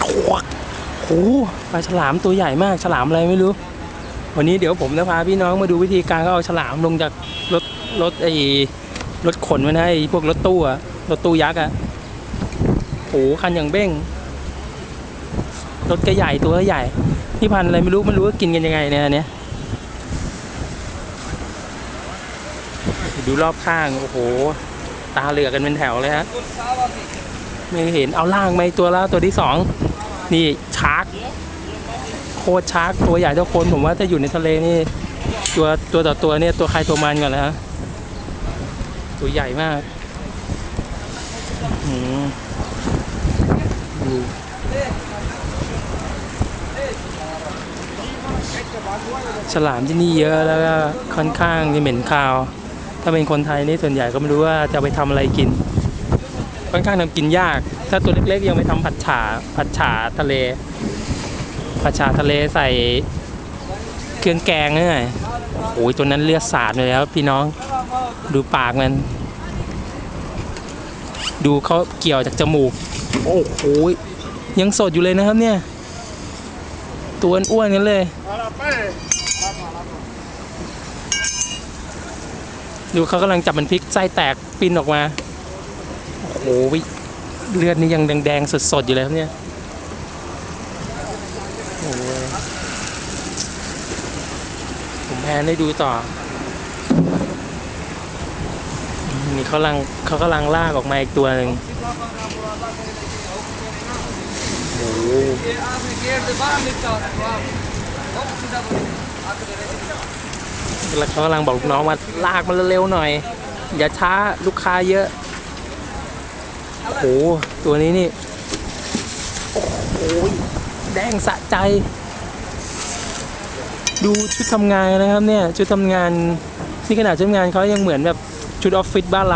โอ้โหปลาฉลามตัวใหญ่มากฉลามอะไรไม่รู้ วันนี้เดี๋ยวผมจะพาพี่น้องมาดูวิธีการเขาเอาฉลามลงจากรถรถไอ้รถขนมันให้พวกรถตู้อะรถตู้ยักษ์อะโอ้โหคันอย่างเบ้งรถก็ใหญ่ตัวก็ใหญ่นี่พันธ์อะไรไม่รู้ไม่รู้ว่ากินกันยังไงเนี่ยอันเนี้ยดูรอบข้างโอ้โห ตาเหลือกันเป็นแถวเลยฮะ ไม่เห็นเอาล่างไหมตัวแล้วตัวที่สองนี่ชาร์กโคตรชาร์กตัวใหญ่เท่าคนผมว่าถ้าอยู่ในทะเลนี่ ตัวตัวต่อตัวเนี่ยตัวใครตัวมันก่อนแล้วฮะตัวใหญ่มากอืมฉลามที่นี่เยอะแล้วก็ค่อนข้างจะเหม็นคาว ถ้าเป็นคนไทยนี่ส่วนใหญ่ก็ไม่รู้ว่าจะไปทำอะไรกิน ค่อนข้างทำกินยาก ถ้าตัวเล็กๆยังไปทำผัดฉ่าผัดฉ่าทะเล ผัดฉ่าทะเลใส่เครื่องแกงนี่ยโอ้ยตัวนั้นเลือดสาดเลยครับพี่น้องดูปากมัน ดูเขาเกี่ยวจากจมูก โอ้โหยังสดอยู่เลยนะครับเนี่ย ตัวอ้วนๆกันเลยดูเขากำลังจับมันพลิกไส้แตกปิ้นออกมา โอ้โหเลือดนี่ยังแดงๆสดๆอยู่เลยครับเนี่ยโอ้โหผมแพนให้ดูต่อนี่เขาลังเขากำลังลากออกมาอีกตัวหนึ่งโอ้แล้วเขากำลังบอกลูกน้องว่าลากมันเร็วๆหน่อย อย่าช้าลูกค้าเยอะ โอ้โห ตัวนี้นี่ โอ้โห แดงสะใจ ดูชุดทำงานนะครับเนี่ย ชุดทำงาน นี่ขนาดชุดทำงานเขายังเหมือนแบบชุดออฟฟิศบ้านเรา